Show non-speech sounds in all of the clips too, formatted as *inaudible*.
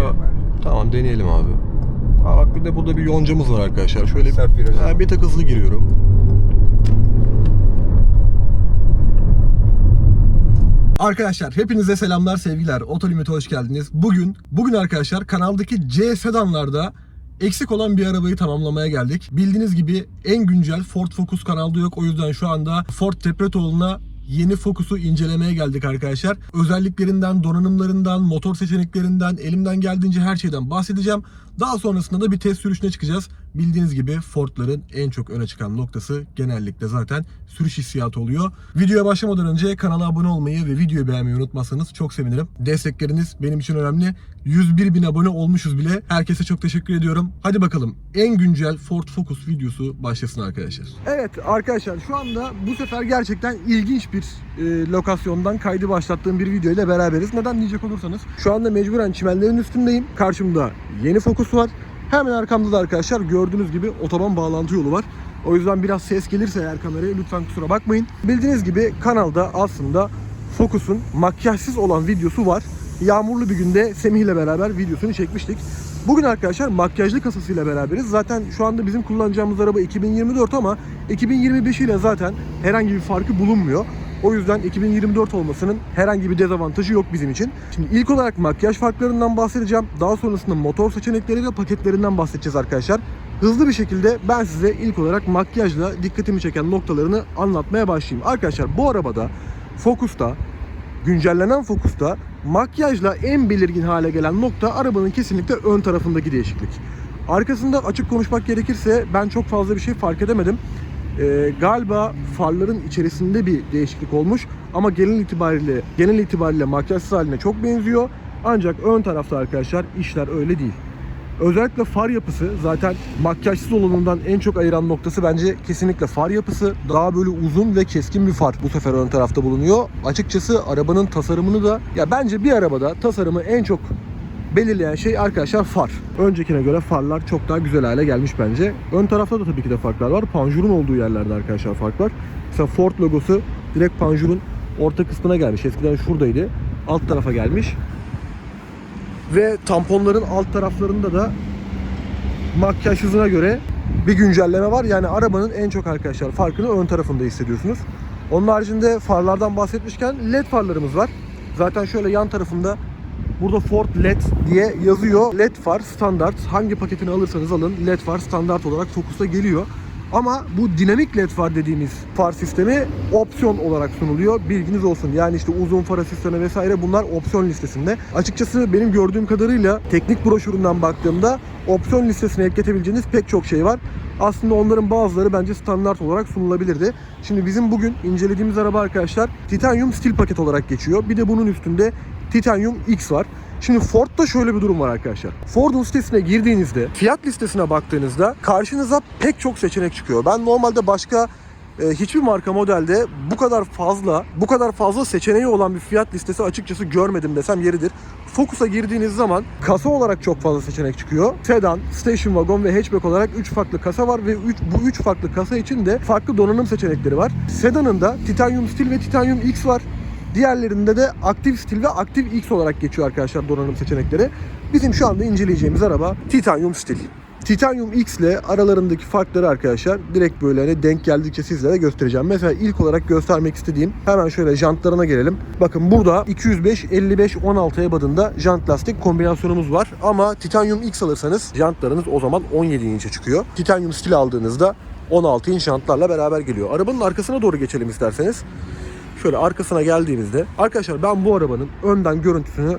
Bence. Tamam deneyelim abi. Ha bak bir de burada bir yoncamız var arkadaşlar. Şöyle Sert viraj. Ha, bir tık hızlı giriyorum. Arkadaşlar hepinize selamlar sevgiler. Otolimit'e hoş geldiniz. Bugün bugün arkadaşlar kanaldaki C sedanlarda eksik olan bir arabayı tamamlamaya geldik. Bildiğiniz gibi en güncel Ford Focus kanalda yok. O yüzden şu anda Ford Tepretoğlu'na yeni Focus'u incelemeye geldik arkadaşlar. Özelliklerinden, donanımlarından, motor seçeneklerinden, elimden geldiğince her şeyden bahsedeceğim. Daha sonrasında da bir test sürüşüne çıkacağız. Bildiğiniz gibi Ford'ların en çok öne çıkan noktası genellikle zaten sürüş hissiyatı oluyor. Videoya başlamadan önce kanala abone olmayı ve videoyu beğenmeyi unutmazsanız çok sevinirim. Destekleriniz benim için önemli. 101 bin abone olmuşuz bile. Herkese çok teşekkür ediyorum. Hadi bakalım en güncel Ford Focus videosu başlasın arkadaşlar. Evet arkadaşlar şu anda bu sefer gerçekten ilginç bir e, lokasyondan kaydı başlattığım bir video ile beraberiz. Neden diyecek olursanız şu anda mecburen çimenlerin üstündeyim. Karşımda yeni Focus var. Hemen arkamda da arkadaşlar gördüğünüz gibi otoban bağlantı yolu var. O yüzden biraz ses gelirse eğer kameraya lütfen kusura bakmayın. Bildiğiniz gibi kanalda aslında Focus'un makyajsız olan videosu var. Yağmurlu bir günde Semih ile beraber videosunu çekmiştik. Bugün arkadaşlar makyajlı kasasıyla beraberiz. Zaten şu anda bizim kullanacağımız araba 2024 ama 2025 ile zaten herhangi bir farkı bulunmuyor. O yüzden 2024 olmasının herhangi bir dezavantajı yok bizim için. Şimdi ilk olarak makyaj farklarından bahsedeceğim. Daha sonrasında motor seçenekleri ve paketlerinden bahsedeceğiz arkadaşlar. Hızlı bir şekilde ben size ilk olarak makyajla dikkatimi çeken noktalarını anlatmaya başlayayım. Arkadaşlar bu arabada Focus'ta güncellenen Focus'ta makyajla en belirgin hale gelen nokta arabanın kesinlikle ön tarafındaki değişiklik. Arkasında açık konuşmak gerekirse ben çok fazla bir şey fark edemedim. Ee, galiba farların içerisinde bir değişiklik olmuş ama genel itibariyle genel itibariyle makyajsız haline çok benziyor. Ancak ön tarafta arkadaşlar işler öyle değil. Özellikle far yapısı zaten makyajsız olanından en çok ayıran noktası bence kesinlikle far yapısı. Daha böyle uzun ve keskin bir far bu sefer ön tarafta bulunuyor. Açıkçası arabanın tasarımını da ya bence bir arabada tasarımı en çok belirleyen şey arkadaşlar far. Öncekine göre farlar çok daha güzel hale gelmiş bence. Ön tarafta da tabii ki de farklar var. Panjurun olduğu yerlerde arkadaşlar fark var. Mesela Ford logosu direkt panjurun orta kısmına gelmiş. Eskiden şuradaydı. Alt tarafa gelmiş. Ve tamponların alt taraflarında da makyaj hızına göre bir güncelleme var. Yani arabanın en çok arkadaşlar farkını ön tarafında hissediyorsunuz. Onun haricinde farlardan bahsetmişken led farlarımız var. Zaten şöyle yan tarafında burada Ford LED diye yazıyor. LED far standart. Hangi paketini alırsanız alın LED far standart olarak Focus'a geliyor. Ama bu dinamik led far dediğimiz far sistemi opsiyon olarak sunuluyor. Bilginiz olsun. Yani işte uzun far asistanı vesaire bunlar opsiyon listesinde. Açıkçası benim gördüğüm kadarıyla teknik broşüründen baktığımda opsiyon listesine ekletebileceğiniz pek çok şey var. Aslında onların bazıları bence standart olarak sunulabilirdi. Şimdi bizim bugün incelediğimiz araba arkadaşlar Titanium Steel paket olarak geçiyor. Bir de bunun üstünde Titanium X var. Şimdi Ford'da şöyle bir durum var arkadaşlar. Ford'un sitesine girdiğinizde, fiyat listesine baktığınızda karşınıza pek çok seçenek çıkıyor. Ben normalde başka e, hiçbir marka modelde bu kadar fazla, bu kadar fazla seçeneği olan bir fiyat listesi açıkçası görmedim desem yeridir. Focus'a girdiğiniz zaman kasa olarak çok fazla seçenek çıkıyor. Sedan, station wagon ve hatchback olarak 3 farklı kasa var ve üç, bu 3 farklı kasa için de farklı donanım seçenekleri var. Sedan'ın da Titanium Steel ve Titanium X var. Diğerlerinde de aktif stil ve aktif X olarak geçiyor arkadaşlar donanım seçenekleri. Bizim şu anda inceleyeceğimiz araba Titanium stil. Titanium X ile aralarındaki farkları arkadaşlar direkt böyle hani denk geldikçe sizlere göstereceğim. Mesela ilk olarak göstermek istediğim hemen şöyle jantlarına gelelim. Bakın burada 205 55 16 ebadında jant lastik kombinasyonumuz var. Ama Titanium X alırsanız jantlarınız o zaman 17 inçe çıkıyor. Titanium stil aldığınızda 16 inç jantlarla beraber geliyor. Arabanın arkasına doğru geçelim isterseniz. Şöyle arkasına geldiğimizde arkadaşlar ben bu arabanın önden görüntüsünü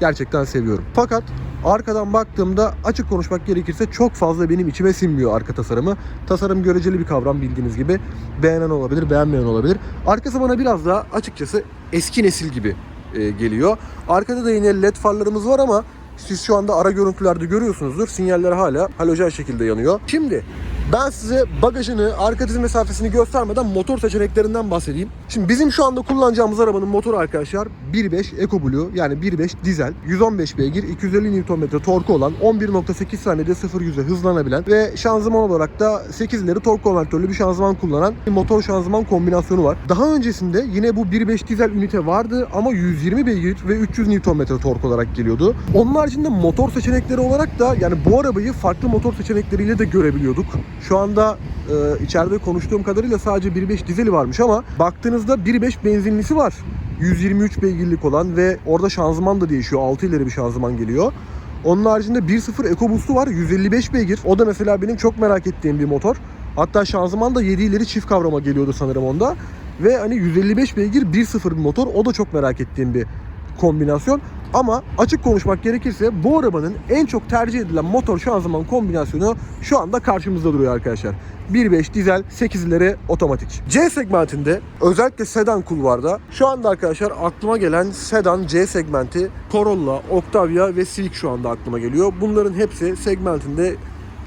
gerçekten seviyorum. Fakat arkadan baktığımda açık konuşmak gerekirse çok fazla benim içime sinmiyor arka tasarımı. Tasarım göreceli bir kavram bildiğiniz gibi. Beğenen olabilir, beğenmeyen olabilir. Arkası bana biraz daha açıkçası eski nesil gibi e, geliyor. Arkada da yine led farlarımız var ama siz şu anda ara görüntülerde görüyorsunuzdur. Sinyaller hala halojen şekilde yanıyor. Şimdi Ben size bagajını, arka diz mesafesini göstermeden motor seçeneklerinden bahsedeyim. Şimdi bizim şu anda kullanacağımız arabanın motoru arkadaşlar 1.5 EcoBlue yani 1.5 dizel 115 beygir 250 Nm torku olan 11.8 saniyede 0-100'e hızlanabilen ve şanzıman olarak da 8 ileri tork konvertörlü bir şanzıman kullanan bir motor şanzıman kombinasyonu var. Daha öncesinde yine bu 1.5 dizel ünite vardı ama 120 beygir ve 300 Nm tork olarak geliyordu. Onun haricinde motor seçenekleri olarak da yani bu arabayı farklı motor seçenekleriyle de görebiliyorduk. Şu anda e, içeride konuştuğum kadarıyla sadece 1.5 dizeli varmış ama baktığınızda 1.5 benzinlisi var. 123 beygirlik olan ve orada şanzıman da değişiyor. 6 ileri bir şanzıman geliyor. Onun haricinde 1.0 EcoBoost'u var. 155 beygir. O da mesela benim çok merak ettiğim bir motor. Hatta şanzıman da 7 ileri çift kavrama geliyordu sanırım onda. Ve hani 155 beygir 1.0 bir motor. O da çok merak ettiğim bir kombinasyon. Ama açık konuşmak gerekirse bu arabanın en çok tercih edilen motor şanzıman kombinasyonu şu anda karşımızda duruyor arkadaşlar. 1.5 dizel 8 ileri otomatik. C segmentinde özellikle sedan kulvarda şu anda arkadaşlar aklıma gelen sedan C segmenti Corolla, Octavia ve Civic şu anda aklıma geliyor. Bunların hepsi segmentinde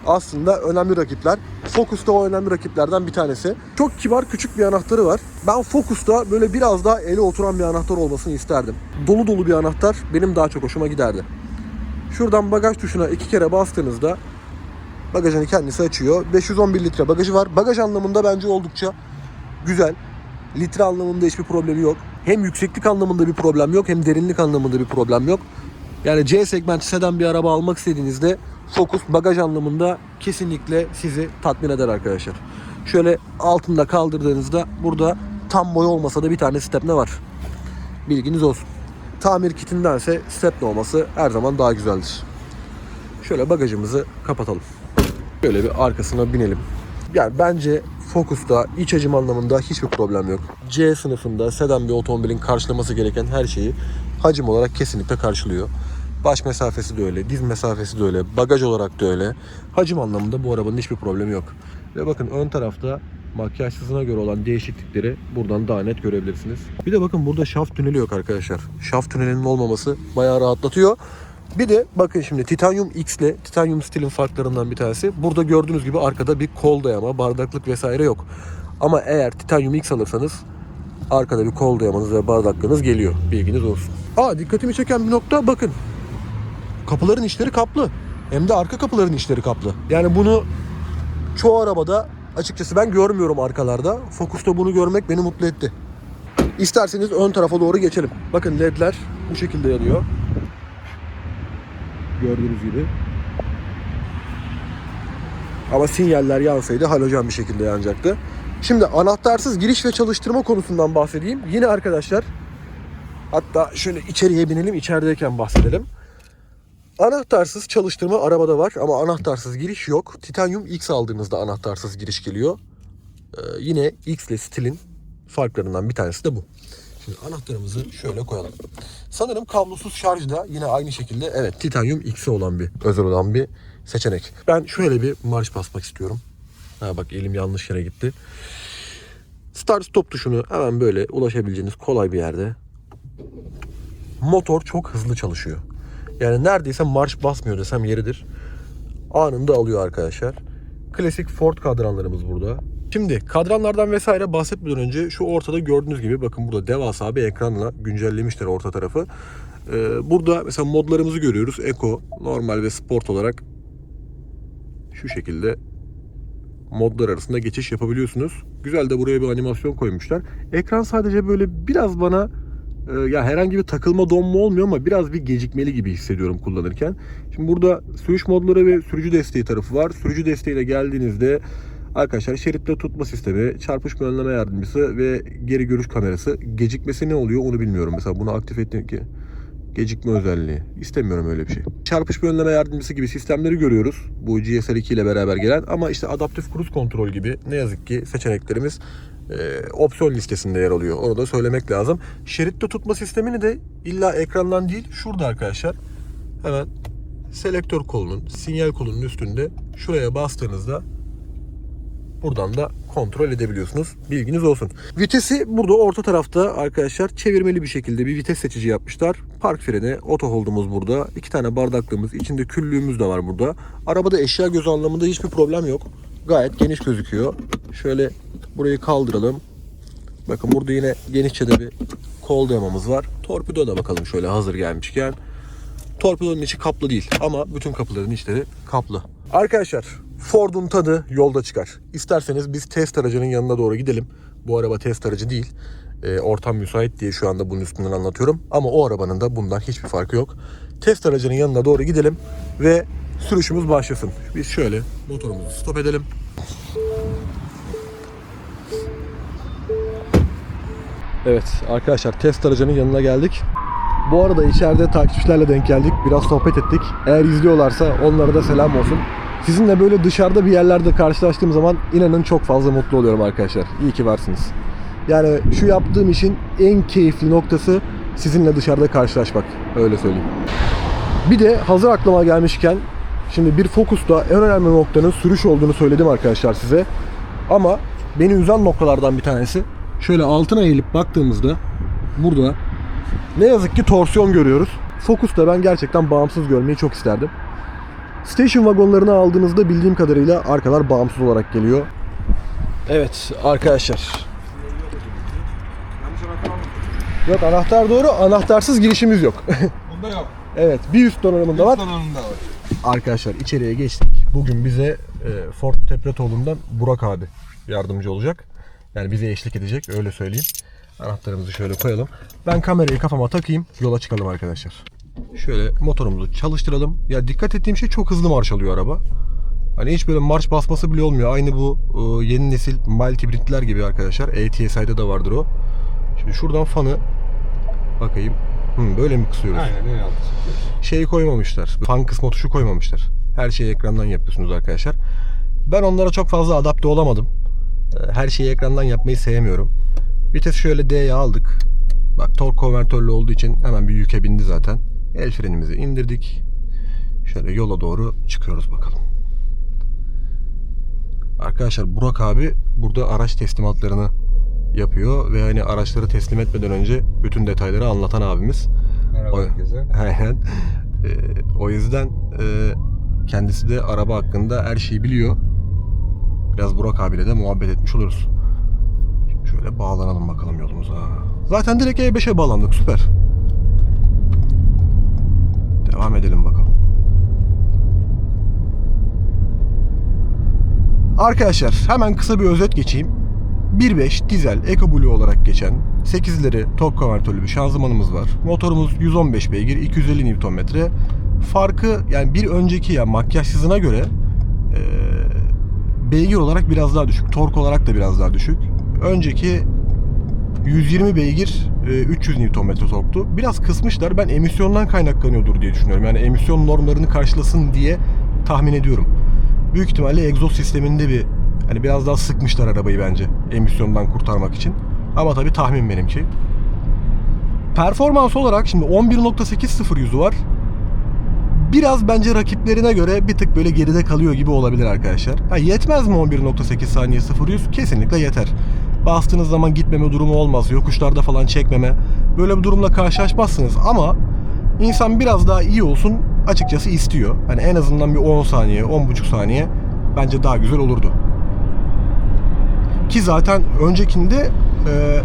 aslında önemli rakipler. Focus da o önemli rakiplerden bir tanesi. Çok kibar küçük bir anahtarı var. Ben Focus'ta böyle biraz daha ele oturan bir anahtar olmasını isterdim. Dolu dolu bir anahtar benim daha çok hoşuma giderdi. Şuradan bagaj tuşuna iki kere bastığınızda bagajını kendisi açıyor. 511 litre bagajı var. Bagaj anlamında bence oldukça güzel. Litre anlamında hiçbir problemi yok. Hem yükseklik anlamında bir problem yok hem derinlik anlamında bir problem yok. Yani C segmenti sedan bir araba almak istediğinizde Focus bagaj anlamında kesinlikle sizi tatmin eder arkadaşlar. Şöyle altında kaldırdığınızda burada tam boy olmasa da bir tane stepne var. Bilginiz olsun. Tamir kitindense stepne olması her zaman daha güzeldir. Şöyle bagajımızı kapatalım. Şöyle bir arkasına binelim. Yani bence Focus'ta iç hacim anlamında hiçbir problem yok. C sınıfında sedan bir otomobilin karşılaması gereken her şeyi hacim olarak kesinlikle karşılıyor. Baş mesafesi de öyle, diz mesafesi de öyle, bagaj olarak da öyle. Hacim anlamında bu arabanın hiçbir problemi yok. Ve bakın ön tarafta makyajsızına göre olan değişiklikleri buradan daha net görebilirsiniz. Bir de bakın burada şaft tüneli yok arkadaşlar. Şaft tünelinin olmaması bayağı rahatlatıyor. Bir de bakın şimdi Titanium X ile Titanium Steel'in farklarından bir tanesi. Burada gördüğünüz gibi arkada bir kol dayama, bardaklık vesaire yok. Ama eğer Titanium X alırsanız arkada bir kol dayamanız ve bardaklığınız geliyor. Bilginiz olsun. Aa dikkatimi çeken bir nokta bakın. Kapıların içleri kaplı. Hem de arka kapıların içleri kaplı. Yani bunu çoğu arabada açıkçası ben görmüyorum arkalarda. Focus'ta bunu görmek beni mutlu etti. İsterseniz ön tarafa doğru geçelim. Bakın ledler bu şekilde yanıyor. Gördüğünüz gibi. Ama sinyaller yansaydı halojen bir şekilde yanacaktı. Şimdi anahtarsız giriş ve çalıştırma konusundan bahsedeyim. Yine arkadaşlar hatta şöyle içeriye binelim içerideyken bahsedelim. Anahtarsız çalıştırma arabada var ama anahtarsız giriş yok. Titanium X aldığınızda anahtarsız giriş geliyor. Ee, yine X ile Steel'in farklarından bir tanesi de bu. Şimdi anahtarımızı şöyle koyalım. Sanırım kablosuz şarj da yine aynı şekilde evet Titanium X'e olan bir özel olan bir seçenek. Ben şöyle bir marş basmak istiyorum. Ha bak elim yanlış yere gitti. Start stop tuşunu hemen böyle ulaşabileceğiniz kolay bir yerde. Motor çok hızlı çalışıyor. Yani neredeyse marş basmıyor desem yeridir. Anında alıyor arkadaşlar. Klasik Ford kadranlarımız burada. Şimdi kadranlardan vesaire bahsetmeden önce şu ortada gördüğünüz gibi bakın burada devasa bir ekranla güncellemişler orta tarafı. Ee, burada mesela modlarımızı görüyoruz. Eco, normal ve sport olarak şu şekilde modlar arasında geçiş yapabiliyorsunuz. Güzel de buraya bir animasyon koymuşlar. Ekran sadece böyle biraz bana ya herhangi bir takılma donma olmuyor ama biraz bir gecikmeli gibi hissediyorum kullanırken. Şimdi burada sürüş modları ve sürücü desteği tarafı var. Sürücü desteğiyle geldiğinizde arkadaşlar şeritte tutma sistemi, çarpışma önleme yardımcısı ve geri görüş kamerası. Gecikmesi ne oluyor onu bilmiyorum. Mesela bunu aktif ettiğim ki gecikme özelliği. İstemiyorum öyle bir şey. Çarpışma önleme yardımcısı gibi sistemleri görüyoruz. Bu GSR 2 ile beraber gelen ama işte adaptif cruise kontrol gibi ne yazık ki seçeneklerimiz e, opsiyon listesinde yer alıyor. Onu da söylemek lazım. Şeritte tutma sistemini de illa ekrandan değil şurada arkadaşlar. Hemen selektör kolunun, sinyal kolunun üstünde şuraya bastığınızda buradan da kontrol edebiliyorsunuz. Bilginiz olsun. Vitesi burada orta tarafta arkadaşlar çevirmeli bir şekilde bir vites seçici yapmışlar. Park freni, oto hold'umuz burada. iki tane bardaklığımız, içinde küllüğümüz de var burada. Arabada eşya gözü anlamında hiçbir problem yok. Gayet geniş gözüküyor. Şöyle burayı kaldıralım. Bakın burada yine genişçe de bir kol damamız var. Torpido da bakalım şöyle hazır gelmişken. Torpidonun içi kaplı değil ama bütün kapıların içleri kaplı. Arkadaşlar Ford'un tadı yolda çıkar. İsterseniz biz test aracının yanına doğru gidelim. Bu araba test aracı değil. Ee, ortam müsait diye şu anda bunun üstünden anlatıyorum. Ama o arabanın da bundan hiçbir farkı yok. Test aracının yanına doğru gidelim ve sürüşümüz başlasın. Biz şöyle motorumuzu stop edelim. Evet arkadaşlar test aracının yanına geldik. Bu arada içeride takipçilerle denk geldik. Biraz sohbet ettik. Eğer izliyorlarsa onlara da selam olsun. Sizinle böyle dışarıda bir yerlerde karşılaştığım zaman inanın çok fazla mutlu oluyorum arkadaşlar. İyi ki varsınız. Yani şu yaptığım işin en keyifli noktası sizinle dışarıda karşılaşmak. Öyle söyleyeyim. Bir de hazır aklıma gelmişken şimdi bir Focus'ta en önemli noktanın sürüş olduğunu söyledim arkadaşlar size. Ama beni üzen noktalardan bir tanesi şöyle altına eğilip baktığımızda burada ne yazık ki torsiyon görüyoruz. Focus'ta ben gerçekten bağımsız görmeyi çok isterdim. Station vagonlarını aldığınızda bildiğim kadarıyla arkalar bağımsız olarak geliyor. Evet arkadaşlar. Yok anahtar doğru, anahtarsız girişimiz yok. *laughs* Bunda yok. evet, bir üst donanımında var. Donanımda var. Arkadaşlar içeriye geçtik. Bugün bize e, Ford Tepretoğlu'ndan Burak abi yardımcı olacak. Yani bize eşlik edecek öyle söyleyeyim. Anahtarımızı şöyle koyalım. Ben kamerayı kafama takayım. Yola çıkalım arkadaşlar. Şöyle motorumuzu çalıştıralım. Ya dikkat ettiğim şey çok hızlı marş alıyor araba. Hani hiç böyle marş basması bile olmuyor. Aynı bu e, yeni nesil mild hibritler gibi arkadaşlar. ATSI'de de vardır o. Şimdi şuradan fanı bakayım. Hı, böyle mi kısıyoruz? Aynen en altı. şeyi koymamışlar. Fan kısmı tuşu koymamışlar. Her şeyi ekrandan yapıyorsunuz arkadaşlar. Ben onlara çok fazla adapte olamadım. Ee, Her şeyi ekrandan yapmayı sevmiyorum. Vites şöyle D'ye aldık. Bak tork konvertörlü olduğu için hemen bir yüke bindi zaten. El frenimizi indirdik. Şöyle yola doğru çıkıyoruz bakalım. Arkadaşlar Burak abi burada araç teslimatlarını yapıyor ve hani araçları teslim etmeden önce bütün detayları anlatan abimiz. Merhaba Oy. herkese. *laughs* Aynen. Ee, o yüzden e, kendisi de araba hakkında her şeyi biliyor. Biraz Burak abiyle de muhabbet etmiş oluruz. Şimdi şöyle bağlanalım bakalım yolumuza. Zaten direkt E5'e bağlandık süper. Devam edelim bakalım. Arkadaşlar hemen kısa bir özet geçeyim. 1.5 dizel EcoBlue olarak geçen 8'leri tork konvertörlü bir şanzımanımız var. Motorumuz 115 beygir, 250 Nm. Farkı yani bir önceki ya makyajsızına göre e, beygir olarak biraz daha düşük. Tork olarak da biraz daha düşük. Önceki 120 beygir, e, 300 Nm torktu. Biraz kısmışlar. Ben emisyondan kaynaklanıyordur diye düşünüyorum. Yani emisyon normlarını karşılasın diye tahmin ediyorum. Büyük ihtimalle egzoz sisteminde bir hani biraz daha sıkmışlar arabayı bence emisyondan kurtarmak için. Ama tabii tahmin benimki. Performans olarak şimdi 11.8 yüzü var. Biraz bence rakiplerine göre bir tık böyle geride kalıyor gibi olabilir arkadaşlar. Ha, yetmez mi 11.8 saniye 0 100? Kesinlikle yeter. Bastığınız zaman gitmeme durumu olmaz. Yokuşlarda falan çekmeme. Böyle bir durumla karşılaşmazsınız ama insan biraz daha iyi olsun açıkçası istiyor. Hani en azından bir 10 saniye, 10.5 saniye bence daha güzel olurdu. Ki zaten öncekinde e,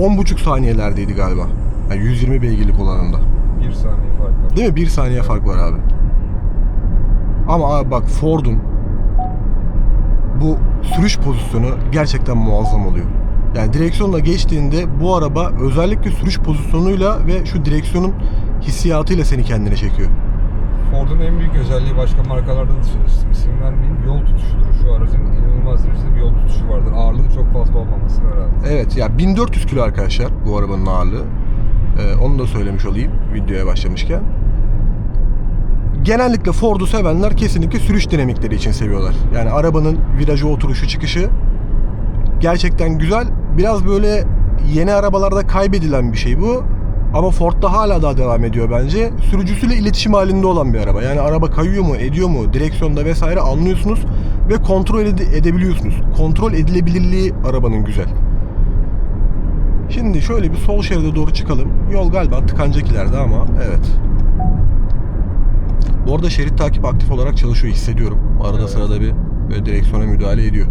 10.5 saniyelerdeydi galiba. Yani 120 beygirlik olanında. Bir saniye fark var. Değil mi? 1 saniye fark var abi. Ama abi bak Ford'un bu sürüş pozisyonu gerçekten muazzam oluyor. Yani direksiyonla geçtiğinde bu araba özellikle sürüş pozisyonuyla ve şu direksiyonun hissiyatıyla seni kendine çekiyor. Ford'un en büyük özelliği başka markalarda da çalıştım. İsim vermeyeyim. Yol tutuşudur. Şu aracın inanılmaz derecede bir yol tutuşu vardır. Ağırlığı çok fazla olmamasına rağmen. Evet ya 1400 kilo arkadaşlar bu arabanın ağırlığı. Ee, onu da söylemiş olayım videoya başlamışken. Genellikle Ford'u sevenler kesinlikle sürüş dinamikleri için seviyorlar. Yani arabanın viraja oturuşu çıkışı gerçekten güzel. Biraz böyle yeni arabalarda kaybedilen bir şey bu. Ama Ford'da hala daha devam ediyor bence. Sürücüsüyle iletişim halinde olan bir araba. Yani araba kayıyor mu, ediyor mu, direksiyonda vesaire anlıyorsunuz ve kontrol ede- edebiliyorsunuz. Kontrol edilebilirliği arabanın güzel. Şimdi şöyle bir sol şeride doğru çıkalım. Yol galiba tıkanacak ileride ama evet. Bu arada şerit takip aktif olarak çalışıyor hissediyorum. Arada Evet. sırada bir böyle direksiyona müdahale ediyor.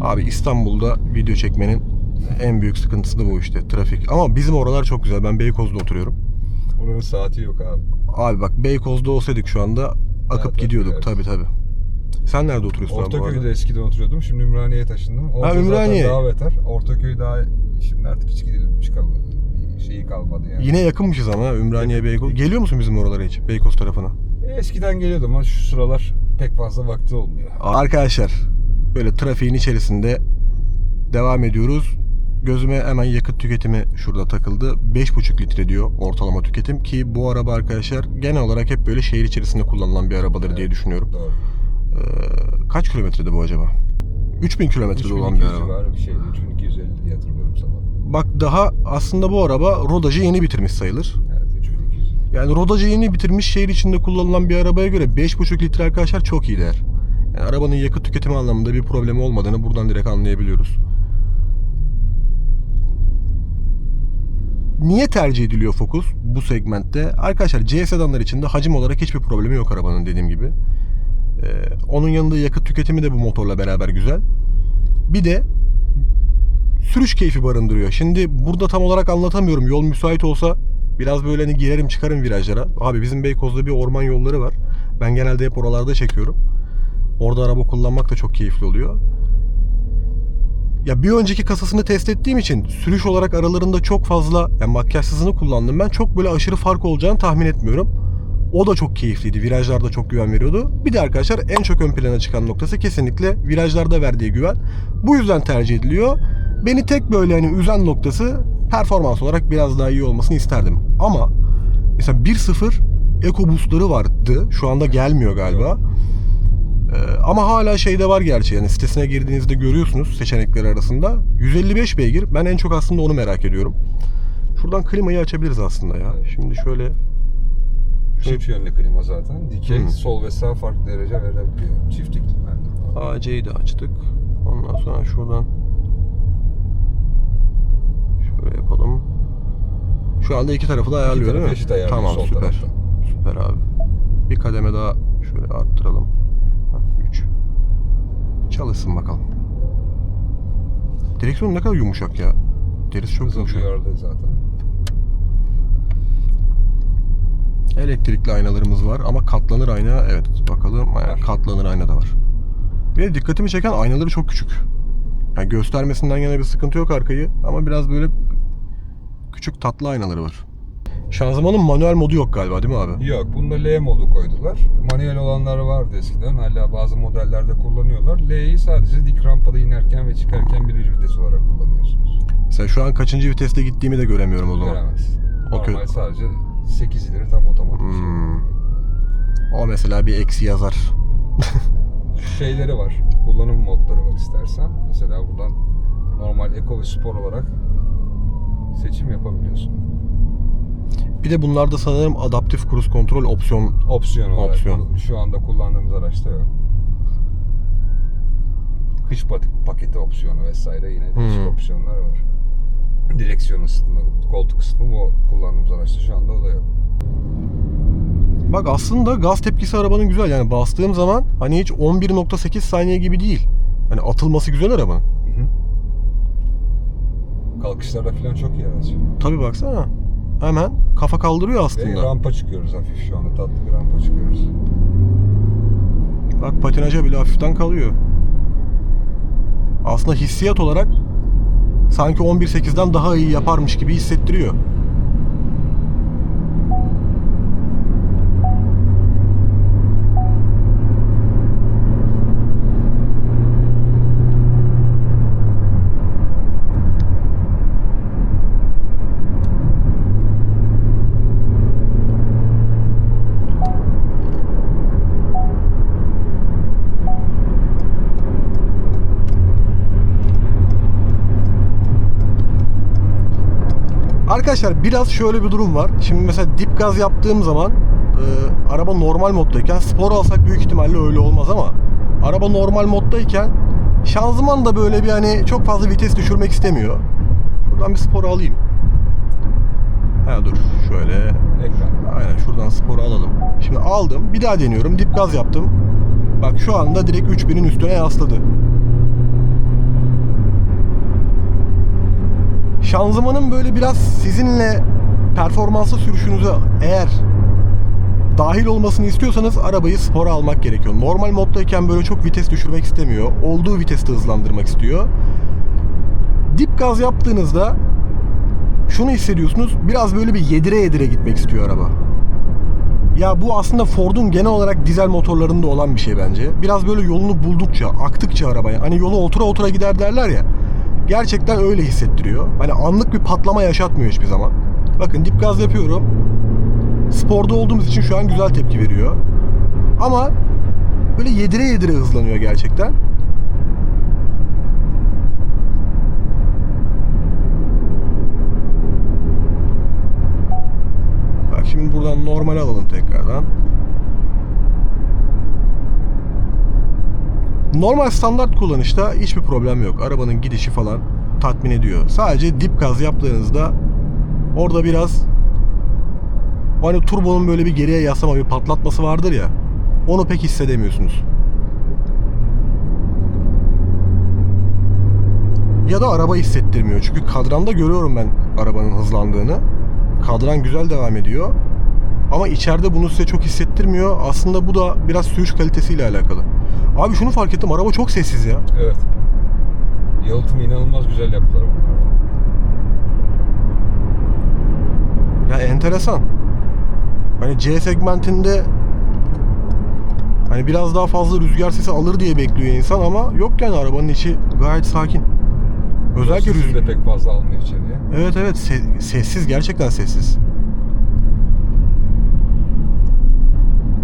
Abi İstanbul'da video çekmenin en büyük sıkıntısı da bu işte trafik. Ama bizim oralar çok güzel. Ben Beykoz'da oturuyorum. Buranın saati yok abi. Abi bak Beykoz'da olsaydık şu anda akıp tabii, gidiyorduk tabii tabii. Sen nerede oturuyorsun abi bu Ortaköy'de arada? eskiden oturuyordum. Şimdi Ümraniye'ye taşındım. Orada Ümraniye. zaten daha beter. Ortaköy daha şimdi artık hiç gidilip. Bir şeyi kalmadı yani. Yine yakınmışız ama ha, Ümraniye Beykoz. Geliyor musun bizim oralara hiç? Beykoz tarafına. Eskiden geliyordum ama şu sıralar pek fazla vakti olmuyor. Arkadaşlar böyle trafiğin içerisinde devam ediyoruz. Gözüme hemen yakıt tüketimi şurada takıldı. 5,5 litre diyor ortalama tüketim ki bu araba arkadaşlar genel olarak hep böyle şehir içerisinde kullanılan bir arabadır diye Evet. düşünüyorum. Doğru. Ee, kaç kilometrede bu acaba? 3000 kilometrede olan bir 3200 araba. civarı bir şeydi. 3250 diye hatırlıyorum sabah. Bak daha aslında bu araba rodajı yeni bitirmiş sayılır. Evet 3200. Yani rodajı yeni bitirmiş şehir içinde kullanılan bir arabaya göre 5,5 litre arkadaşlar çok iyi değer. Yani arabanın yakıt tüketimi anlamında bir problemi olmadığını buradan direkt anlayabiliyoruz. Niye tercih ediliyor Focus bu segmentte? Arkadaşlar C sedanlar içinde hacim olarak hiçbir problemi yok arabanın dediğim gibi. Ee, onun yanında yakıt tüketimi de bu motorla beraber güzel. Bir de sürüş keyfi barındırıyor. Şimdi burada tam olarak anlatamıyorum. Yol müsait olsa biraz böyle hani girerim çıkarım virajlara. Abi bizim Beykoz'da bir orman yolları var. Ben genelde hep oralarda çekiyorum. Orada araba kullanmak da çok keyifli oluyor. Ya bir önceki kasasını test ettiğim için sürüş olarak aralarında çok fazla yani makyajsızını kullandım ben. Çok böyle aşırı fark olacağını tahmin etmiyorum. O da çok keyifliydi. Virajlarda çok güven veriyordu. Bir de arkadaşlar en çok ön plana çıkan noktası kesinlikle virajlarda verdiği güven. Bu yüzden tercih ediliyor. Beni tek böyle hani üzen noktası performans olarak biraz daha iyi olmasını isterdim. Ama mesela 1.0 EcoBoost'ları vardı. Şu anda gelmiyor galiba. Ee, ama hala şeyde var gerçi yani sitesine girdiğinizde görüyorsunuz seçenekleri arasında. 155 beygir. Ben en çok aslında onu merak ediyorum. Şuradan klimayı açabiliriz aslında ya. Şimdi şöyle Çift yönlü klima zaten. Dikey, Hı. sol ve sağ farklı derece verebiliyor. Çift iklimlerde. AC'yi de açtık. Ondan sonra şuradan şöyle yapalım. Şu anda iki tarafı da ayarlıyor değil mi? Tamam süper. tarafta. Süper abi. Bir kademe daha şöyle arttıralım. 3. Çalışsın bakalım. Direksiyon ne kadar yumuşak ya. Derisi çok Hızla yumuşak. zaten. Elektrikli aynalarımız var ama katlanır ayna evet bakalım Var. katlanır ayna da var. Ve dikkatimi çeken aynaları çok küçük. Yani göstermesinden yine bir sıkıntı yok arkayı ama biraz böyle küçük tatlı aynaları var. Şanzımanın manuel modu yok galiba değil mi abi? Yok, bunda L modu koydular. Manuel olanlar vardı eskiden. Hala bazı modellerde kullanıyorlar. L'yi sadece dik rampada inerken ve çıkarken birinci vites olarak kullanıyorsunuz. Mesela şu an kaçıncı viteste gittiğimi de göremiyorum o zaman. Göremez. Normal sadece 8 ileri tam otomatik. Hmm. O mesela bir eksi yazar. *laughs* Şeyleri var. Kullanım modları var istersen. Mesela buradan normal Eco ve Spor olarak seçim yapabiliyorsun. Bir de bunlarda sanırım adaptif cruise kontrol opsiyon Opsiyon olarak. Opsiyon. Şu anda kullandığımız araçta yok. Kış paketi opsiyonu vesaire yine değişik Hmm. opsiyonlar var. Direksiyon ısıtma, koltuk ısıtma bu kullandığımız araçta şu anda o da yok. Bak aslında gaz tepkisi arabanın güzel. Yani bastığım zaman hani hiç 11.8 saniye gibi değil. Hani atılması güzel arabanın. Hı hı. Kalkışlarda falan çok iyi araç. Tabi baksana. Hemen kafa kaldırıyor Ve aslında. rampa çıkıyoruz hafif şu anda tatlı bir rampa çıkıyoruz. Bak patinaja bile hafiften kalıyor. Aslında hissiyat olarak sanki 11.8'den daha iyi yaparmış gibi hissettiriyor. Arkadaşlar biraz şöyle bir durum var. Şimdi mesela dip gaz yaptığım zaman e, araba normal moddayken spor alsak büyük ihtimalle öyle olmaz ama araba normal moddayken şanzıman da böyle bir hani çok fazla vites düşürmek istemiyor. Şuradan bir spor alayım. Ha dur şöyle Ekran. aynen şuradan sporu alalım. Şimdi aldım bir daha deniyorum dip gaz yaptım. Bak şu anda direkt 3000'in üstüne yasladı. Şanzımanın böyle biraz sizinle performanslı sürüşünüze eğer dahil olmasını istiyorsanız arabayı spora almak gerekiyor. Normal moddayken böyle çok vites düşürmek istemiyor. Olduğu viteste hızlandırmak istiyor. Dip gaz yaptığınızda şunu hissediyorsunuz. Biraz böyle bir yedire yedire gitmek istiyor araba. Ya bu aslında Ford'un genel olarak dizel motorlarında olan bir şey bence. Biraz böyle yolunu buldukça, aktıkça arabaya. Hani yolu otura otura gider derler ya. Gerçekten öyle hissettiriyor. Hani anlık bir patlama yaşatmıyor hiçbir zaman. Bakın dip gaz yapıyorum. Sporda olduğumuz için şu an güzel tepki veriyor. Ama böyle yedire yedire hızlanıyor gerçekten. Bak şimdi buradan normal alalım tekrardan. Normal standart kullanışta hiçbir problem yok. Arabanın gidişi falan tatmin ediyor. Sadece dip gaz yaptığınızda orada biraz hani turbonun böyle bir geriye yaslama bir patlatması vardır ya. Onu pek hissedemiyorsunuz. Ya da araba hissettirmiyor. Çünkü kadranda görüyorum ben arabanın hızlandığını. Kadran güzel devam ediyor. Ama içeride bunu size çok hissettirmiyor. Aslında bu da biraz sürüş kalitesiyle alakalı. Abi şunu fark ettim. Araba çok sessiz ya. Evet. Yalıtımı inanılmaz güzel yaptılar bunlar. Ya enteresan. Hani C segmentinde hani biraz daha fazla rüzgar sesi alır diye bekliyor insan ama yok yani arabanın içi gayet sakin. Özellikle Sesi rüzgar. de pek fazla almıyor içeriye. Evet evet se- sessiz gerçekten sessiz.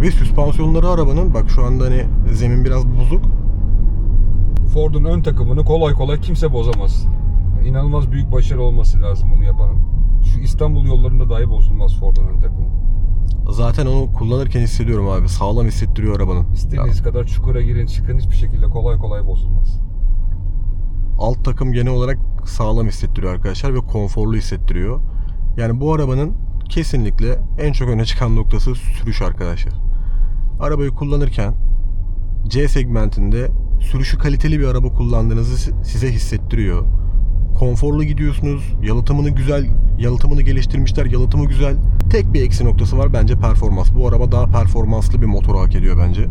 Ve süspansiyonları arabanın bak şu anda hani zemin biraz bozuk. Ford'un ön takımını kolay kolay kimse bozamaz. İnanılmaz büyük başarı olması lazım bunu yapanın. Şu İstanbul yollarında dahi bozulmaz Ford'un ön takımı. Zaten onu kullanırken hissediyorum abi. Sağlam hissettiriyor arabanın. İstediğiniz kadar çukura girin çıkın hiçbir şekilde kolay kolay bozulmaz. alt takım genel olarak sağlam hissettiriyor arkadaşlar ve konforlu hissettiriyor. Yani bu arabanın kesinlikle en çok öne çıkan noktası sürüş arkadaşlar. Arabayı kullanırken C segmentinde sürüşü kaliteli bir araba kullandığınızı si- size hissettiriyor. Konforlu gidiyorsunuz. Yalıtımını güzel, yalıtımını geliştirmişler. Yalıtımı güzel. Tek bir eksi noktası var bence performans. Bu araba daha performanslı bir motoru hak ediyor bence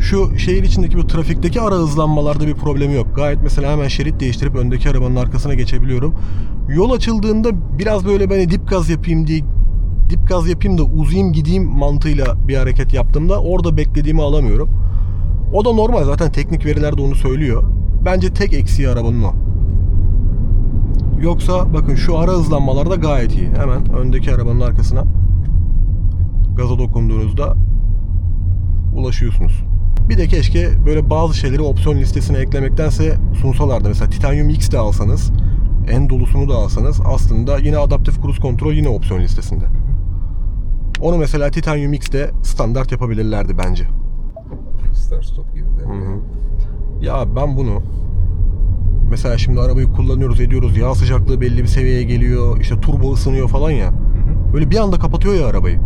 şu şehir içindeki bu trafikteki ara hızlanmalarda bir problemi yok. Gayet mesela hemen şerit değiştirip öndeki arabanın arkasına geçebiliyorum. Yol açıldığında biraz böyle ben dip gaz yapayım diye dip gaz yapayım da uzayayım gideyim mantığıyla bir hareket yaptığımda orada beklediğimi alamıyorum. O da normal zaten teknik veriler de onu söylüyor. Bence tek eksiği arabanın o. Yoksa bakın şu ara hızlanmalarda gayet iyi. Hemen öndeki arabanın arkasına gaza dokunduğunuzda ulaşıyorsunuz. Bir de keşke böyle bazı şeyleri opsiyon listesine eklemektense sunsalardı. Mesela Titanium X de alsanız, en dolusunu da alsanız aslında yine adaptif cruise control yine opsiyon listesinde. Onu mesela Titanium X'de standart yapabilirlerdi bence. Start stop gibi de. Ya ben bunu mesela şimdi arabayı kullanıyoruz ediyoruz yağ sıcaklığı belli bir seviyeye geliyor işte turbo ısınıyor falan ya. Böyle bir anda kapatıyor ya arabayı.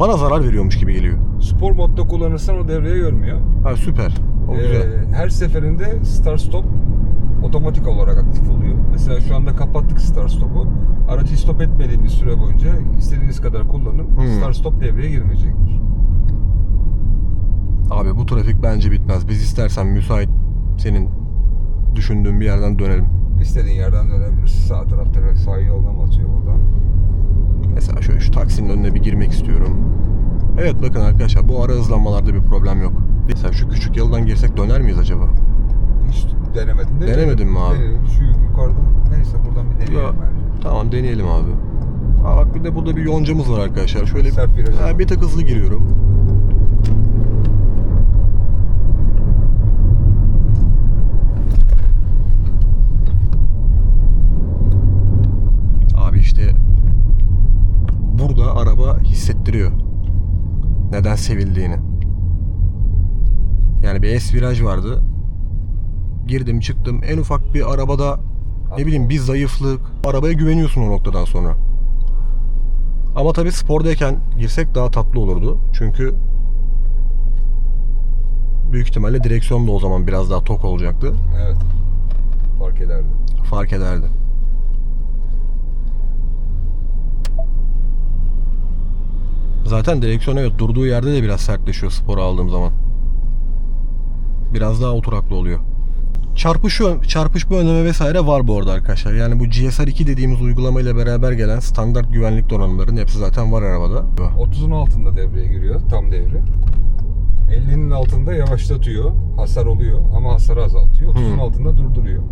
Bana zarar veriyormuş gibi geliyor. Spor modda kullanırsan o devreye görmüyor. Ha süper. O Ee, güzel. her seferinde start stop otomatik olarak aktif oluyor. Mesela şu anda kapattık start stop'u. Aracı stop etmediğimiz süre boyunca istediğiniz kadar kullanın. Hmm. Start stop devreye girmeyecektir. Abi bu trafik bence bitmez. Biz istersen müsait senin düşündüğün bir yerden dönelim. İstediğin yerden dönebilirsin. Sağ tarafta sahil yoluna mı atıyor buradan? Mesela şöyle şu taksinin önüne bir girmek istiyorum. Evet bakın arkadaşlar bu ara hızlanmalarda bir problem yok. Mesela şu küçük yoldan girsek döner miyiz acaba? Hiç denemedim. de. Denemedin mi abi? Denedim. Şu yukarıdan neyse buradan bir deneyelim Ya, bence. Tamam deneyelim abi. Aa, bak bir de burada bir yoncamız var arkadaşlar. Şöyle Sert viraj ha, bir tık hızlı giriyorum. Abi işte burada araba hissettiriyor. Neden sevildiğini. Yani bir S viraj vardı. Girdim çıktım. En ufak bir arabada ne bileyim bir zayıflık. Arabaya güveniyorsun o noktadan sonra. Ama tabii spordayken girsek daha tatlı olurdu. Çünkü büyük ihtimalle direksiyon da o zaman biraz daha tok olacaktı. Evet. Fark ederdi. Fark ederdi. Zaten direksiyon evet durduğu yerde de biraz sertleşiyor spor aldığım zaman. Biraz daha oturaklı oluyor. Çarpışıyor, çarpışma önleme vesaire var bu arada arkadaşlar. Yani bu GSR2 dediğimiz uygulamayla beraber gelen standart güvenlik donanımların hepsi zaten var arabada. 30'un altında devreye giriyor. Tam devre. 50'nin altında yavaşlatıyor. Hasar oluyor ama hasarı azaltıyor. 30'un Hı. altında durduruyor.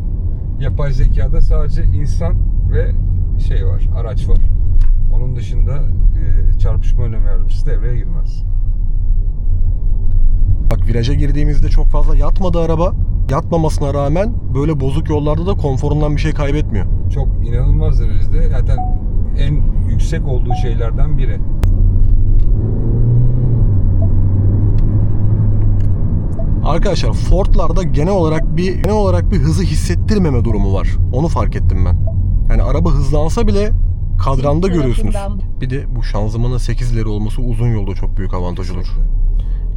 Yapay zekada sadece insan ve şey var, araç var. Onun dışında e, çarpışma önleme yardımcısı devreye girmez. Bak viraja girdiğimizde çok fazla yatmadı araba. Yatmamasına rağmen böyle bozuk yollarda da konforundan bir şey kaybetmiyor. Çok inanılmaz derecede zaten en yüksek olduğu şeylerden biri. Arkadaşlar Ford'larda genel olarak bir genel olarak bir hızı hissettirmeme durumu var. Onu fark ettim ben. Yani araba hızlansa bile kadranda görüyorsunuz. Bir de bu şanzımanın 8 ileri olması uzun yolda çok büyük avantaj olur.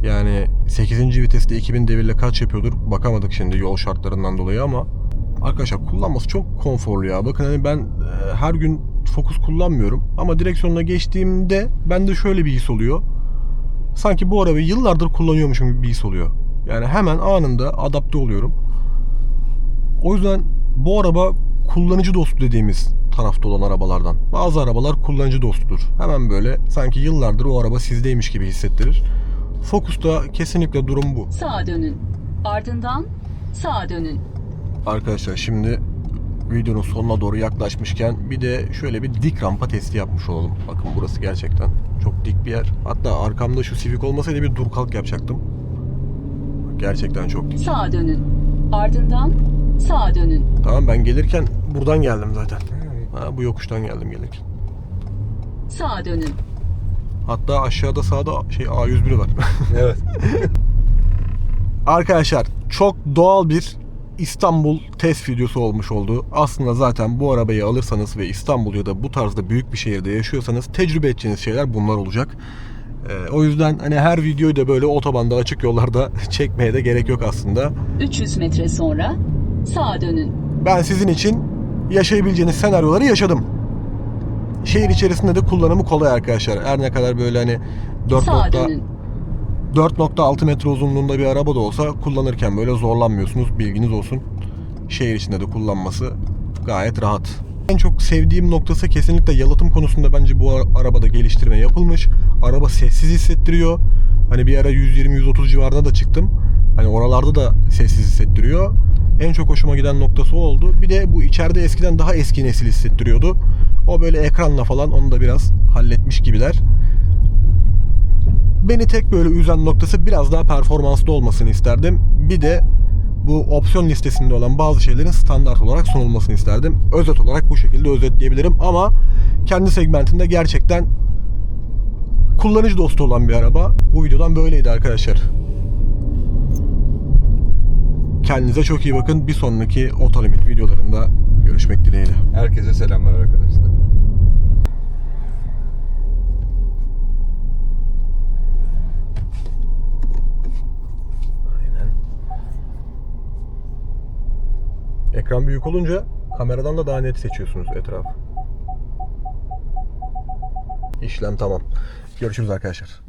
Yani 8. viteste 2000 devirle kaç yapıyordur bakamadık şimdi yol şartlarından dolayı ama arkadaşlar kullanması çok konforlu ya. Bakın hani ben e, her gün Focus kullanmıyorum ama direksiyonuna geçtiğimde bende şöyle bir his oluyor. Sanki bu arabayı yıllardır kullanıyormuşum gibi bir his oluyor. Yani hemen anında adapte oluyorum. O yüzden bu araba kullanıcı dostu dediğimiz tarafta olan arabalardan. Bazı arabalar kullanıcı dostudur. Hemen böyle sanki yıllardır o araba sizdeymiş gibi hissettirir. Focus'ta kesinlikle durum bu. Sağa dönün. Ardından sağa dönün. Arkadaşlar şimdi videonun sonuna doğru yaklaşmışken bir de şöyle bir dik rampa testi yapmış olalım. Bakın burası gerçekten çok dik bir yer. Hatta arkamda şu Civic olmasaydı bir dur kalk yapacaktım. Gerçekten çok dik. Sağa dönün. Ardından sağa dönün. Tamam ben gelirken buradan geldim zaten. Ha, bu yokuştan geldim gelirken. Sağa dönün. Hatta aşağıda sağda şey A101 var. *laughs* Evet. Arkadaşlar çok doğal bir İstanbul test videosu olmuş oldu. Aslında zaten bu arabayı alırsanız ve İstanbul ya da bu tarzda büyük bir şehirde yaşıyorsanız tecrübe edeceğiniz şeyler bunlar olacak. Ee, o yüzden hani her videoyu da böyle otobanda açık yollarda *laughs* çekmeye de gerek yok aslında. 300 metre sonra sağa dönün. Ben sizin için yaşayabileceğiniz senaryoları yaşadım. Şehir içerisinde de kullanımı kolay arkadaşlar. Her ne kadar böyle hani 4 Sağa dönün. 4.6 metre uzunluğunda bir araba da olsa kullanırken böyle zorlanmıyorsunuz. Bilginiz olsun. Şehir içinde de kullanması gayet rahat. En çok sevdiğim noktası kesinlikle yalıtım konusunda bence bu ara- arabada geliştirme yapılmış. Araba sessiz hissettiriyor. Hani bir ara 120-130 civarına da çıktım. Hani oralarda da sessiz hissettiriyor. En çok hoşuma giden noktası o oldu. Bir de bu içeride eskiden daha eski nesil hissettiriyordu. O böyle ekranla falan onu da biraz halletmiş gibiler. Beni tek böyle üzen noktası biraz daha performanslı olmasını isterdim. Bir de bu opsiyon listesinde olan bazı şeylerin standart olarak sunulmasını isterdim. Özet olarak bu şekilde özetleyebilirim ama kendi segmentinde gerçekten kullanıcı dostu olan bir araba. Bu videodan böyleydi arkadaşlar. Kendinize çok iyi bakın. Bir sonraki Otolimit videolarında görüşmek dileğiyle. Herkese selamlar arkadaşlar. Ekran büyük olunca kameradan da daha net seçiyorsunuz etrafı. İşlem tamam. Görüşürüz arkadaşlar.